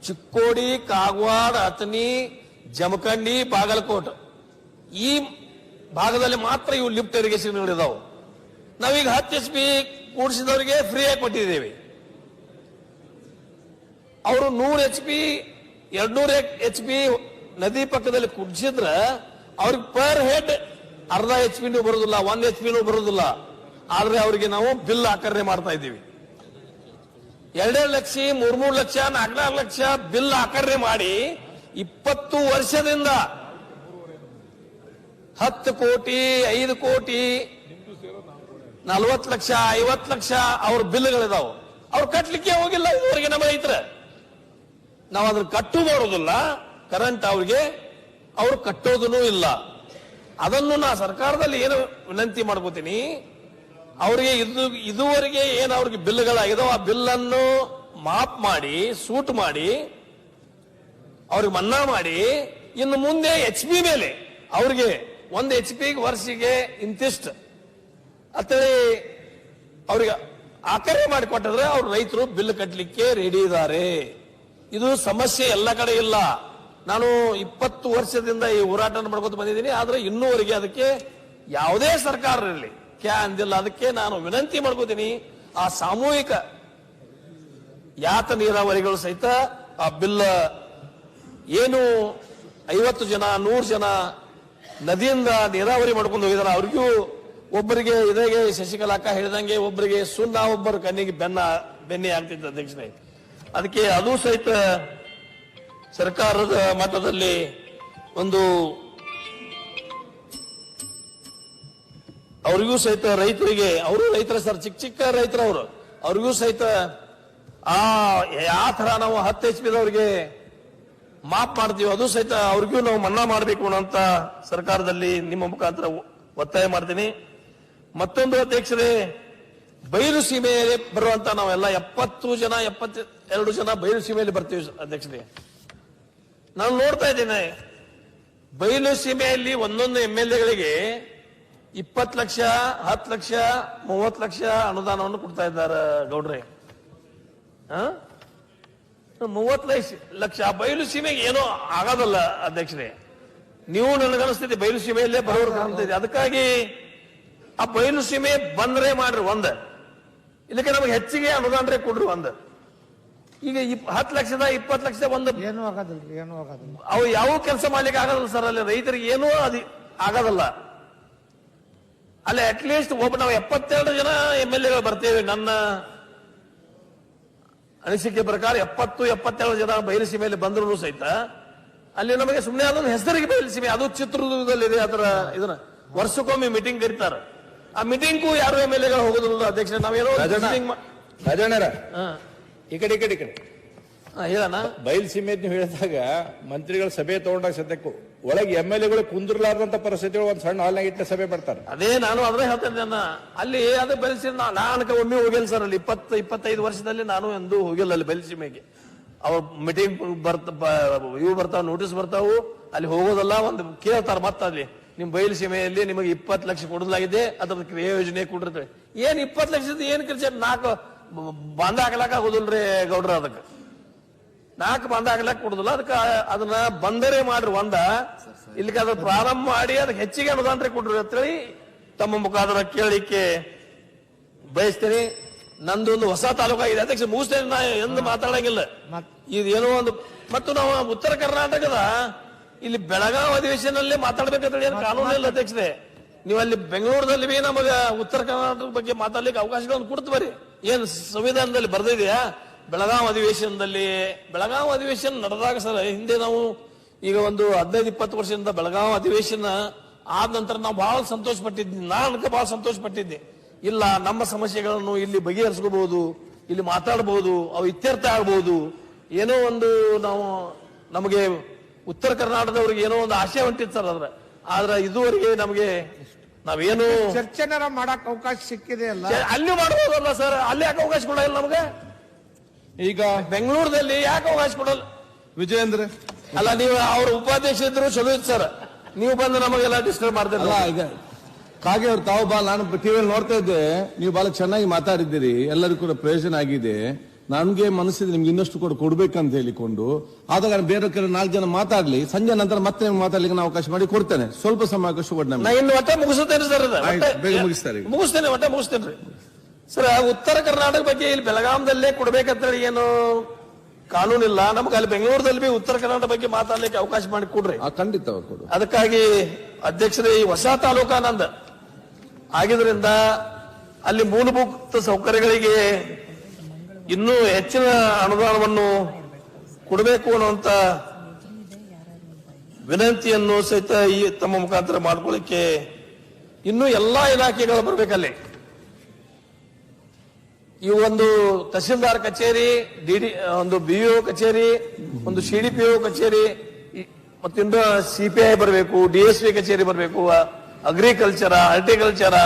ಚಿಕ್ಕೋಡಿ, ಕಾಗವಾಡ ಅತನಿ ಜಮಖಂಡಿ, ಬಾಗಲಕೋಟ್. ಈ ಭಾಗದಲ್ಲಿ ಮಾತ್ರ ಇವು ಲಿಫ್ಟ್ ಇರಿಗೇಷನ್ ಇದಾವೆ. ನಾವೀಗ ಹತ್ತು ಎಚ್ ಪಿ ಕೂಡಿಸಿದವರಿಗೆ ಫ್ರೀ ಆಗಿ ಕೊಟ್ಟಿದ್ದೇವೆ. ಅವರು ನೂರು ಎಚ್ ಪಿ, ಎರಡ್ನೂರ ಎಚ್ ಪಿ ನದಿ ಪಕ್ಕದಲ್ಲಿ ಕುಡಿಸಿದ್ರ ಅವ್ರಿಗೆ ಪರ್ ಹೆಡ್ ಅರ್ಧ ಎಚ್ ಪಿನೂ ಬರೋದಿಲ್ಲ, ಒಂದ್ ಎಚ್ ಪಿನೂ ಬರೋದಿಲ್ಲ. ಆದ್ರೆ ಅವರಿಗೆ ನಾವು ಬಿಲ್ ಆಕರಣೆ ಮಾಡ್ತಾ ಇದ್ದೀವಿ. ಎರಡೆರಡು ಲಕ್ಷ ಮೂರ್ ಮೂರು ಲಕ್ಷ ನಾಲ್ಕು ನಾಲ್ಕು ಲಕ್ಷ ಬಿಲ್ ಆಕರ್ಣೆ ಮಾಡಿ ಇಪ್ಪತ್ತು ವರ್ಷದಿಂದ ಹತ್ತು ಕೋಟಿ, ಐದು ಕೋಟಿ, ನಲ್ವತ್ತು ಲಕ್ಷ, ಐವತ್ತು ಲಕ್ಷ ಅವ್ರ ಬಿಲ್ಗಳಿದಾವೆ. ಅವ್ರು ಕಟ್ಟಲಿಕ್ಕೆ ಹೋಗಿಲ್ಲ ಇದುವರೆಗೆ ನಮ್ಮ ರೈತರ. ನಾವು ಅದ್ರ ಕಟ್ಟು ಮಾಡೋದಿಲ್ಲ ಕರೆಂಟ್ ಅವ್ರಿಗೆ ಅವ್ರು ಕಟ್ಟೋದನ್ನೂ ಇಲ್ಲ. ಅದನ್ನು ನಾ ಸರ್ಕಾರದಲ್ಲಿ ಏನು ವಿನಂತಿ ಮಾಡ್ಕೋತೀನಿ ಅವರಿಗೆ ಇದು, ಇದುವರೆಗೆ ಏನು ಅವ್ರಿಗೆ ಬಿಲ್ಗಳಾಗಿದಾವ ಆ ಬಿಲ್ಲನ್ನು ಮಾಪ್ ಮಾಡಿ, ಸೂಟ್ ಮಾಡಿ, ಅವ್ರಿಗೆ ಮನ್ನಾ ಮಾಡಿ, ಇನ್ನು ಮುಂದೆ ಎಚ್ ಪಿ ಮೇಲೆ ಅವ್ರಿಗೆ ಒಂದು ಎಚ್ ಪಿ ವರ್ಷಿಗೆ ಇಂತಿಷ್ಟು. ಅಂತೇಳಿ ಅವ್ರಿಗೆ ಮಾಡಿ ಮಾಡಿಕೊಟ್ಟಿದ್ರೆ ಅವ್ರು ರೈತರು ಬಿಲ್ ಕಟ್ಟಲಿಕ್ಕೆ ರೆಡಿ ಇದ್ದಾರೆ ಇದು ಸಮಸ್ಯೆ ಎಲ್ಲ ಕಡೆ ಇಲ್ಲ. ನಾನು ಇಪ್ಪತ್ತು ವರ್ಷದಿಂದ ಈ ಹೋರಾಟ ಮಾಡ್ಕೊತ ಬಂದಿದ್ದೀನಿ, ಆದ್ರೆ ಇನ್ನೂವರೆಗೆ ಅದಕ್ಕೆ ಯಾವುದೇ ಸರ್ಕಾರ ಇರಲಿ. ಕ್ಯಾ ಅಂದಿಲ್ಲ. ಅದಕ್ಕೆ ನಾನು ವಿನಂತಿ ಮಾಡ್ಕೋತೀನಿ, ಆ ಸಾಮೂಹಿಕ ಯಾತ ನೀರಾವರಿಗಳು ಸಹಿತ ಆ ಬಿಲ್, ಏನು ಐವತ್ತು ಜನ, ನೂರು ಜನ ನದಿಯಿಂದ ನೀರಾವರಿ ಮಾಡ್ಕೊಂಡು ಹೋಗಿದಾರೆ. ಅವ್ರಿಗೂ ಒಬ್ಬರಿಗೆ ಇದಾಗೆ ಶಶಿಕಲಾಕ ಹೇಳಿದಂಗೆ ಒಬ್ಬರಿಗೆ ಸುಣ್ಣ, ಒಬ್ಬರು ಕಣ್ಣಿಗೆ ಬೆನ್ನ, ಬೆನ್ನೆ ಆಗ್ತಿತ್ತು ಅಧ್ಯಕ್ಷರೇ. ಅದಕ್ಕೆ ಅದು ಸಹಿತ ಸರ್ಕಾರದ ಮಟ್ಟದಲ್ಲಿ ಒಂದು ಅವ್ರಿಗೂ ಸಹಿತ ರೈತರಿಗೆ, ಅವರು ರೈತರ ಸರ್, ಚಿಕ್ಕ ಚಿಕ್ಕ ರೈತರವರು, ಅವ್ರಿಗೂ ಸಹಿತ ಆ ಯಾವ ತರ ನಾವು ಹತ್ತು ಎಚ್ ಪಿದವ್ರಿಗೆ ಮಾಪ್ ಮಾಡ್ತೀವಿ. ಅದು ಸಹಿತ ಅವ್ರಿಗೂ ನಾವು ಮನ್ನಾ ಮಾಡಬೇಕು ಅಂತ ಸರ್ಕಾರದಲ್ಲಿ ನಿಮ್ಮ ಮುಖಾಂತರ ಒತ್ತಾಯ ಮಾಡ್ತೀನಿ. ಮತ್ತೊಂದು ಅಧ್ಯಕ್ಷರೇ ಬಯಲು ಸೀಮೆಯಲ್ಲಿ ಬರುವಂತ ನಾವೆಲ್ಲ ಎಪ್ಪತ್ತು ಜನ ಎಪ್ಪತ್ತ ಎರಡು ಜನ ಬಯಲು ಸೀಮೆಯಲ್ಲಿ ಬರ್ತೀವಿ ಅಧ್ಯಕ್ಷರೇ. ನಾನು ನೋಡ್ತಾ ಇದ್ದೇನೆ ಬಯಲು ಸೀಮೆಯಲ್ಲಿ ಒಂದೊಂದು ಎಂ ಎಲ್ ಎಗಳಿಗೆ ಇಪ್ಪತ್ತು ಲಕ್ಷ ಹತ್ತು ಲಕ್ಷ ಮೂವತ್ತು ಲಕ್ಷ ಅನುದಾನವನ್ನು ಕೊಡ್ತಾ ಇದ್ದಾರೆ ಗೌಡ್ರೆ. ಮೂವತ್ತು ಲಕ್ಷ ಲಕ್ಷ. ಬಯಲು ಸೀಮೆಗೆ ಏನೋ ಆಗೋದಲ್ಲ ಅಧ್ಯಕ್ಷರೇ. ನೀವು ನನಗನ್ನಿಸ್ತಿದೆ ಬಯಲು ಸೀಮೆಯಲ್ಲೇ ಬರೋರು ಕಾಣ್ತೈತಿ ಅದಕ್ಕಾಗಿ ಆ ಬಯಲು ಸೀಮೆ ಬಂದ್ರೆ ಮಾಡ್ರಿ ಒಂದ. ಇದಕ್ಕೆ ನಮಗೆ ಹೆಚ್ಚಿಗೆ ಅನುದಾನ ಕೊಡ್ರಿ ಒಂದ. ಈಗ ಹತ್ತು ಲಕ್ಷದ ಇಪ್ಪತ್ತು ಲಕ್ಷದ ಒಂದು ಏನು ಆಗೋದಿಲ್ಲ ಏನು ಆಗೋದಿಲ್ಲ. ಅವು ಯಾವ ಕೆಲಸ ಮಾಡ್ಲಿಕ್ಕೆ ಆಗೋದಿಲ್ಲ ಸರ್ ಅಲ್ಲಿ. ರೈತರಿಗೆ ಏನೂ ಅದು ಆಗೋದಲ್ಲ. ಅಲ್ಲಿ ಅಟ್ಲೀಸ್ಟ್ ಒಬ್ಬ ನಾವು ಎಪ್ಪತ್ತೆರಡು ಜನ ಎಂ ಎಲ್ ಎಗಳು ಬರ್ತೇವೆ. ನನ್ನ ಅನಿಸಿಕೆ ಪ್ರಕಾರ ಎಪ್ಪತ್ತು ಎಪ್ಪತ್ತೆರಡು ಜನ ಬಯಲುಸೀಮೆಯಲ್ಲಿ ಬಂದರೂ ಸಹಿತ ಅಲ್ಲಿ ನಮಗೆ ಸುಮ್ಮನೆ ಅದೊಂದು ಹೆಸರಿಗೆ ಬಯಲುಸೀಮೆ ಅದು ಚಿತ್ರದುರ್ಗದಲ್ಲಿದೆ ಅದರ ಇದನ್ನ ವರ್ಷಕ್ಕೊಮ್ಮೆ ಮೀಟಿಂಗ್ ಕರೀತಾರೆ. ಆ ಮೀಟಿಂಗ್ಗೂ ಯಾರು ಎಂ ಎಲ್ ಎಗಳು ಹೋಗೋದಿಲ್ಲ ಅಧ್ಯಕ್ಷ ನಾವೇನೋ. ಈ ಕಡೆ ಈ ಕಡೆ ಈ ಕಡೆ. ಹಾ, ಬಯಲುಸೀಮೆ ಬಯಲು ಸೀಮೆ ನೀವು ಹೇಳಿದಾಗ ಮಂತ್ರಿಗಳ ಸಭೆ ತಗೊಂಡಾಗ ಸದ್ಯಕ್ಕೂ ಒಳಗೆ ಎಂ ಎಲ್ ಎಗಳು ಕುಂದಿರ್ಲಾರ್ದಂತ ಪರಿಸ್ಥಿತಿಗಳು ಒಂದ್ ಸಣ್ಣ ಹಾಲ್ನಾಗ ಇಟ್ಟ ಸಭೆ ಬರ್ತಾರೆ. ಅದೇ ನಾನು ಅದೇ ಹೇಳ್ತೇನೆ ನನ್ನ ಅಲ್ಲಿ ಅದೇ ಬಯಲುಸೀಮೆ ನಾನು ಒಮ್ಮೆ ಹೋಗಿಲ್ಲ ಸರ್ ಅಲ್ಲಿ. ಇಪ್ಪತ್ತು ಇಪ್ಪತ್ತೈದು ವರ್ಷದಲ್ಲಿ ನಾನು ಎಂದೂ ಹೋಗಿಲ್ಲ ಅಲ್ಲಿ ಬಯಲುಸೀಮೆಗೆ ಅವ್ರ ಮೀಟಿಂಗ್ ಬರ್ತ ಇವು ಬರ್ತಾವ ನೋಟಿಸ್ ಬರ್ತಾವು. ಅಲ್ಲಿ ಹೋಗೋದಲ್ಲ ಒಂದು ಕೇಳ್ತಾರ ಮತ್ತ ಅಲ್ಲಿ. ನಿಮ್ ಬಯಲು ಸೀಮೆಯಲ್ಲಿ ನಿಮಗೆ ಇಪ್ಪತ್ತು ಲಕ್ಷ ಕೊಡಲಾಗಿದೆ ಅದ್ರ ಕ್ರಿಯಾ ಯೋಜನೆ ಕೊಡಿರ್ತೇವೆ ಏನ್ ಇಪ್ಪತ್ತು ಲಕ್ಷದ ಏನ್ ಖರ್ಚು? ನಾಲ್ಕು ಬಂದ ಹಾಕ್ಲಾಕ ಆಗೋದಿಲ್ರಿ ಗೌಡ್ರ ಅದಕ್ಕೆ. ನಾಲ್ಕು ಬಂದಾಗಲೇ ಕೊಡುದಿಲ್ಲ. ಅದಕ್ಕೆ ಅದನ್ನ ಬಂದರೆ ಮಾಡ್ರಿ ಒಂದ. ಇಲ್ಲಿಗೆ ಅದ್ರ ಪ್ರಾರಂಭ ಮಾಡಿ ಅದಕ್ಕೆ ಹೆಚ್ಚಿಗೆ ಅನುದಾನ ಕೊಡ್ರಿ ಅಂತೇಳಿ ತಮ್ಮ ಮುಖಾಂತರ ಕೇಳಲಿಕ್ಕೆ ಬಯಸ್ತೇನೆ. ನಂದೊಂದು ಹೊಸ ತಾಲೂಕಾಗಿದೆ. ಅದಕ್ಕೆ ಮುಗಿಸ್ತೇನೆ ನಾ ಎಂದು ಮಾತಾಡಂಗಿಲ್ಲ. ಇದು ಇದೇನೋ ಒಂದು ಮತ್ತು ನಾವು ಉತ್ತರ ಕರ್ನಾಟಕದ ಇಲ್ಲಿ ಬೆಳಗಾವಿ ಅಧಿವೇಶನಲ್ಲೇ ಮಾತಾಡ್ಬೇಕಂತ ಏನು ಕಾನೂನು ಇಲ್ಲ ಅಧ್ಯಕ್ಷತೆ ನೀವು ಅಲ್ಲಿ ಬೆಂಗಳೂರಿನಲ್ಲಿ ಬಿ ನಮಗ ಉತ್ತರ ಕರ್ನಾಟಕದ ಬಗ್ಗೆ ಮಾತಾಡ್ಲಿಕ್ಕೆ ಅವಕಾಶಗಳನ್ನು ಕೊಡ್ತು ಬರ್ರಿ. ಏನು ಸಂವಿಧಾನದಲ್ಲಿ ಬರ್ದಿದೆಯಾ? ಬೆಳಗಾವಿ ಅಧಿವೇಶನದಲ್ಲಿ ಬೆಳಗಾವಿ ಅಧಿವೇಶನ ನಡೆದಾಗ ಸರ್ ಹಿಂದೆ ನಾವು ಈಗ ಒಂದು ಹದಿನೈದು ಇಪ್ಪತ್ತು ವರ್ಷದಿಂದ ಬೆಳಗಾವಿ ಅಧಿವೇಶನ ಆದ ನಂತರ ನಾವು ಬಹಳ ಸಂತೋಷ ಪಟ್ಟಿದ್ವಿ ನಾನು ಬಹಳ ಸಂತೋಷ ಪಟ್ಟಿದ್ದೆ ಇಲ್ಲ ನಮ್ಮ ಸಮಸ್ಯೆಗಳನ್ನು ಇಲ್ಲಿ ಬಗೆಹರಿಸ್ಕೋಬಹುದು ಇಲ್ಲಿ ಮಾತಾಡಬಹುದು ಅವು ಇತ್ಯರ್ಥ ಆಗಬಹುದು ಏನೋ ಒಂದು ನಾವು ನಮಗೆ ಉತ್ತರ ಕರ್ನಾಟಕದವ್ರಿಗೆ ಏನೋ ಒಂದು ಆಶಯ ಹೊಂಟಿತ್ತು ಸರ್ ಅದ್ರ ಆದ್ರೆ ಇದುವರೆಗೆ ನಮಗೆ ನಾವೇನು ಚರ್ಚೆನಾರ ಮಾಡಕ್ ಅವಕಾಶ ಸಿಕ್ಕಿದೆ ಅಲ್ಲ? ಅಲ್ಲಿ ಮಾಡಬಹುದಲ್ಲ ಸರ್? ಅಲ್ಲಿ ಯಾಕೆ ಅವಕಾಶ ಕೊಡಲ್ಲ ನಮಗೆ? ಈಗ ಬೆಂಗಳೂರದಲ್ಲಿ ಯಾಕೆ ಅವಕಾಶ ಕೊಡಲ್ಲ? ವಿಜಯೇಂದ್ರ? ಅಲ್ಲ ನೀವು ಅವ್ರ ಉಪಾಧ್ಯಕ್ಷ ಇದ್ರು ಚಲೋ ಇತ್ತು ಸರ್. ನೀವು ಬಂದು ನಮಗೆಲ್ಲ ಡಿಸ್ಟರ್ಬ್ ಅಲ್ಲ ಈಗ ಕಾಗೆ ಅವ್ರು ತಾವು ಬಾ ನಾನು ಟಿವಿಯಲ್ಲಿ ನೋಡ್ತಾ ಇದ್ದೆ. ನೀವು ಬಹಳ ಚೆನ್ನಾಗಿ ಮಾತಾಡಿದ್ದೀರಿ. ಎಲ್ಲರಿಗೂ ಕೂಡ ಪ್ರಯೋಜನ ಆಗಿದೆ. ನನ್ಗೆ ಮನಸ್ಸಿದೆ ನಿಮ್ಗೆ ಇನ್ನಷ್ಟು ಕೂಡ ಕೊಡ್ಬೇಕಂತ ಹೇಳಿಕೊಂಡು. ಆದಾಗ ಬೇರೆ ಕಡೆ ನಾಲ್ಕು ಜನ ಮಾತಾಡ್ಲಿ. ಸಂಜೆ ನಂತರ ಮತ್ತೆ ನಿಮ್ಗೆ ಮಾತಾಡ್ಲಿಕ್ಕೆ ನಾನು ಅವಕಾಶ ಮಾಡಿ ಕೊಡ್ತೇನೆ. ಸ್ವಲ್ಪ ಸಮಯ ಅವಕಾಶ ಕೊಡ್ತೇನೆ ಮುಗಿಸ್ತೇನೆ ಸರ್. ಮುಗಿಸ್ತೇನೆ ಒಟ್ಟ ಮುಗಿಸ್ತೇನೆ. ಸರ್ ಉತ್ತರ ಕರ್ನಾಟಕ ಬಗ್ಗೆ ಇಲ್ಲಿ ಬೆಳಗಾಂದಲ್ಲೇ ಕೊಡ್ಬೇಕಂತೇಳಿ ಏನು ಕಾನೂನಿಲ್ಲ. ನಮ್ಗೆ ಅಲ್ಲಿ ಬೆಂಗಳೂರದಲ್ಲಿ ಬಿ ಉತ್ತರ ಕರ್ನಾಟಕ ಬಗ್ಗೆ ಮಾತಾಡ್ಲಿಕ್ಕೆ ಅವಕಾಶ ಮಾಡಿ ಕೊಡ್ರಿ. ಆ, ಖಂಡಿತ ಕೊಡು ಅದಕ್ಕಾಗಿ ಅಧ್ಯಕ್ಷರೇ ಈ ಹೊಸ ತಾಲೂಕಾ ನಂದ ಆಗಿದ್ರಿಂದ ಅಲ್ಲಿ ಮೂಲಭೂತ ಸೌಕರ್ಯಗಳಿಗೆ ಇನ್ನೂ ಹೆಚ್ಚಿನ ಅನುದಾನವನ್ನು ಕೊಡಬೇಕು ಅನ್ನುವಂತ ವಿನಂತಿಯನ್ನು ಸಹಿತ ಈ ತಮ್ಮ ಮುಖಾಂತರ ಮಾಡ್ಕೊಳ್ಳಿಕ್ಕೆ ಇನ್ನೂ ಎಲ್ಲಾ ಇಲಾಖೆಗಳು ಬರ್ಬೇಕಲ್ಲಿ. ಇವು ಒಂದು ತಹಸೀಲ್ದಾರ್ ಕಚೇರಿ ಡಿಡಿ ಒಂದು ಬಿಇಒ ಕಚೇರಿ, ಒಂದು ಸಿಡಿಪಿಒ ಕಚೇರಿ ಮತ್ತಿಂದು ಸಿ ಪಿ ಸಿಪಿಐ ಬರಬೇಕು ಡಿಎಸ್ಪಿ ಕಚೇರಿ ಬರಬೇಕು, ಅಗ್ರಿಕಲ್ಚರ, ಹಾರ್ಟಿಕಲ್ಚರ,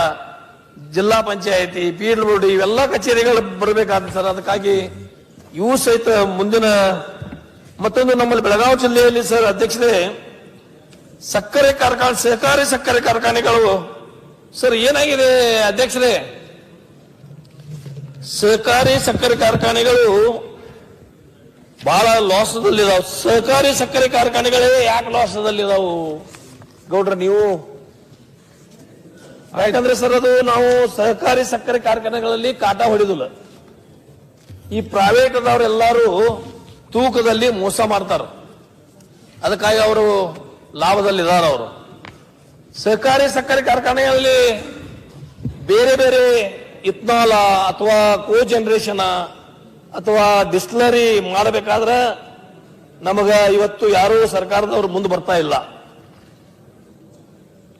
ಜಿಲ್ಲಾ ಪಂಚಾಯತಿ ಪಿ ಬೋರ್ಡ್ ಇವೆಲ್ಲ ಕಚೇರಿಗಳು ಬರಬೇಕಾದ ಸರ್. ಅದಕ್ಕಾಗಿ ಇವು ಸಹಿತ ಮುಂದಿನ ಮತ್ತೊಂದು ನಮ್ಮಲ್ಲಿ ಬೆಳಗಾವಿ ಜಿಲ್ಲೆಯಲ್ಲಿ ಸರ್ ಅಧ್ಯಕ್ಷತೆ ಸಕ್ಕರೆ ಕಾರ್ಖಾನೆ, ಸಹಕಾರಿ ಸಕ್ಕರೆ ಕಾರ್ಖಾನೆಗಳು, ಸರ್ ಏನಾಗಿದೆ ಅಧ್ಯಕ್ಷರೇ? ಸಹಕಾರಿ ಸಕ್ಕರೆ ಕಾರ್ಖಾನೆಗಳು ಬಹಳ ಲಾಸದಲ್ಲಿದಾವ್. ಸಹಕಾರಿ ಸಕ್ಕರೆ ಕಾರ್ಖಾನೆಗಳೇ ಯಾಕೆ ಲಾಸದಲ್ಲಿದಾವು? ಗೌಡ್ರ, ನೀವು? ಯಾಕಂದ್ರೆ ಸರ್, ಅದು ನಾವು ಸಹಕಾರಿ ಸಕ್ಕರೆ ಕಾರ್ಖಾನೆಗಳಲ್ಲಿ ಕಾಟ ಹೊಡಿದಿಲ್ಲ. ಈ ಪ್ರೈವೇಟ್ ತೂಕದಲ್ಲಿ ಮೋಸ ಮಾಡ್ತಾರ. ಅದಕ್ಕಾಗಿ ಅವರು ಲಾಭದಲ್ಲಿದ್ದಾರೆ ಅವರು. ಸಹಕಾರಿ ಸಕ್ಕರೆ ಕಾರ್ಖಾನೆಗಳಲ್ಲಿ ಬೇರೆ ಬೇರೆ ಇತ್ನಾಲ ಅಥವಾ ಕೋ ಜನರೇಷನ್ ಅಥವಾ ಡಿಸ್ಲರಿ ಮಾಡಬೇಕಾದ್ರೆ ನಮಗ ಇವತ್ತು ಯಾರೂ ಸರ್ಕಾರದವರು ಮುಂದೆ ಬರ್ತಾ ಇಲ್ಲ.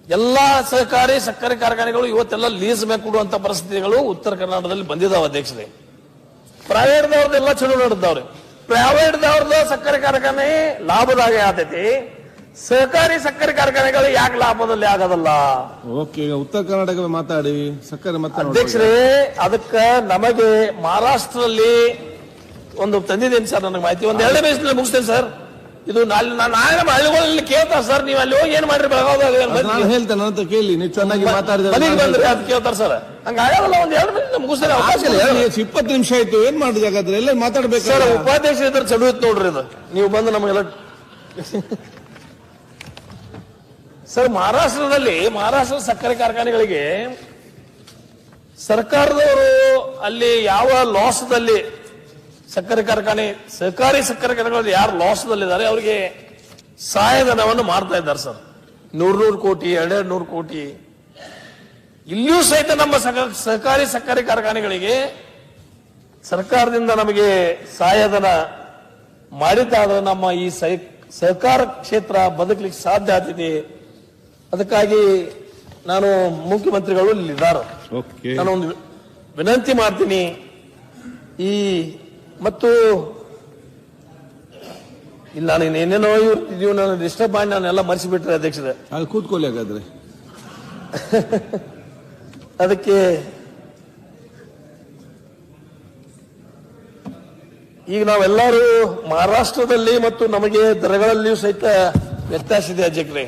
ಎಲ್ಲಾ ಸಹಕಾರಿ, ಸಕ್ಕರೆ ಕಾರ್ಖಾನೆಗಳು ಇವತ್ತೆಲ್ಲ ಲೀಸ್ ಮೇಲೆ ಕೊಡುವಂತ ಪರಿಸ್ಥಿತಿಗಳು ಉತ್ತರ ಕರ್ನಾಟಕದಲ್ಲಿ ಬಂದಿದಾವ ಅಧ್ಯಕ್ಷರೇ. ಪ್ರೈವೇಟ್ದವ್ರದ್ದೆಲ್ಲ ಚಲೋ ನಡೆದವ್ರೆ. ಪ್ರೈವೇಟ್ದವ್ರದ್ದು ಸಕ್ಕರೆ ಕಾರ್ಖಾನೆ ಲಾಭದಾಗ ಆತೈತಿ. ಸಹಕಾರಿ ಸಕ್ಕರೆ ಕಾರ್ಖಾನೆಗಳು ಯಾಕೆ ಲಾಭದಲ್ಲಿ ಆಗೋದಲ್ಲ? ಓಕೆ ಈಗ ಉತ್ತರ ಕರ್ನಾಟಕ ಮಾತಾಡಿ. ಸಕ್ಕರೆ ಮತ್ತೆ. ಅಧ್ಯಕ್ಷರೇ ಅದಕ್ಕ ನಮಗೆ ಮಹಾರಾಷ್ಟ್ರದಲ್ಲಿ ಒಂದು ತಂದಿದ್ದೇನೆ ಸರ್ ನನಗೆ ಮಾಹಿತಿ. ಒಂದು ಎರಡು ಬೇಸಿನಲ್ಲಿ ಮುಗಿಸ್ತೇನೆ ಸರ್. ಇದು ನಾಳೆ ಹಳ್ಳಿಗಳಲ್ಲಿ ಕೇಳ್ತಾರೆ ಸರ್. ನೀವು ಅಲ್ಲಿ ಹೋಗಿ ಏನ್ ಮಾಡ್ರಿ ನಾನು? ಹೇಳ್ತೇನೆ ಅಂತ ಕೇಳಿ. ನೀವು ಚೆನ್ನಾಗಿ ಮಾತಾಡಿದ್ರೆ ಮನೆಗೆ ಬಂದ್ರಿ ಅದು ಕೇಳ್ತಾರೆ ಸರ್? ಹಂಗಾಗಲ್ಲ ಒಂದ್ ಎರಡು ನಿಮಿಷ ಮುಗಿಸ್ತಾರೆ ಅವಕಾಶ ಇಲ್ಲ. ಇಪ್ಪತ್ತು ನಿಮಿಷ ಆಯ್ತು. ಏನ್ ಮಾಡುದು ಹಾಗಾದ್ರೆ? ಎಲ್ಲ ಮಾತಾಡ್ಬೇಕು ಸರ್ ಉಪಾಧ್ಯಕ್ಷ ಇದ್ರೆ ಚಲೋ ಇತ್ತು ನೋಡ್ರಿ ಇದು. ನೀವು ಬಂದು ನಮಗೆಲ್ಲ ಸರ್, ಮಹಾರಾಷ್ಟ್ರದಲ್ಲಿ ಮಹಾರಾಷ್ಟ್ರ ಸಕ್ಕರೆ ಕಾರ್ಖಾನೆಗಳಿಗೆ ಸರ್ಕಾರದವರು ಅಲ್ಲಿ ಯಾವ ಲಾಸದಲ್ಲಿ ಸಕ್ಕರೆ ಕಾರ್ಖಾನೆ, ಸರ್ಕಾರಿ ಸಕ್ಕರೆ ಕಾರ್ಖಾನೆಗಳಲ್ಲಿ ಯಾರು ಲಾಸದಲ್ಲಿದ್ದಾರೆ ಅವರಿಗೆ ಸಹಾಯಧನವನ್ನು ಮಾಡ್ತಾ ಇದ್ದಾರೆ ಸರ್. ನೂರ್ ನೂರು ಕೋಟಿ ಎರಡೆರಡು ನೂರು ಕೋಟಿ. ಇಲ್ಲಿಯೂ ಸಹಿತ ನಮ್ಮ ಸಹ- ಸಹಕಾರಿ ಸಕ್ಕರೆ ಕಾರ್ಖಾನೆಗಳಿಗೆ ಸರ್ಕಾರದಿಂದ ನಮಗೆ ಸಹಾಯಧನ ಮಾಡಿದ್ದಾದ್ರೆ ನಮ್ಮ ಈ ಸಹ- ಸಹಕಾರ ಕ್ಷೇತ್ರ ಬದುಕಲಿಕ್ಕೆ ಸಾಧ್ಯ ಆಗ್ತಿದೆ ಅದಕ್ಕಾಗಿ ನಾನು ಮುಖ್ಯಮಂತ್ರಿಗಳು ಇಲ್ಲಿದ್ದಾರೆ ನಾನು ಒಂದು ವಿನಂತಿ ಮಾಡ್ತೀನಿ. ಈ ಮತ್ತು ಇಲ್ಲ ನಾನು ಏನೇನೋ ಇವ್ರು ನಾನು ಡಿಸ್ಟರ್ಬ್ ಮಾಡಿ ನಾನೆಲ್ಲ ಮರೆಸಿಬಿಟ್ರೆ ಅಧ್ಯಕ್ಷರೇ. ಅಲ್ಲಿ ಕೂತ್ಕೊಳ್ಳಿ ಹಾಗಾದ್ರೆ. *laughs* ಅದಕ್ಕೆ ಈಗ ನಾವೆಲ್ಲರೂ ಮಹಾರಾಷ್ಟ್ರದಲ್ಲಿ ಮತ್ತು ನಮಗೆ ದರಗಳಲ್ಲಿಯೂ ಸಹಿತ ವ್ಯತ್ಯಾಸ ಇದೆ ಅಧ್ಯಕ್ಷರೇ.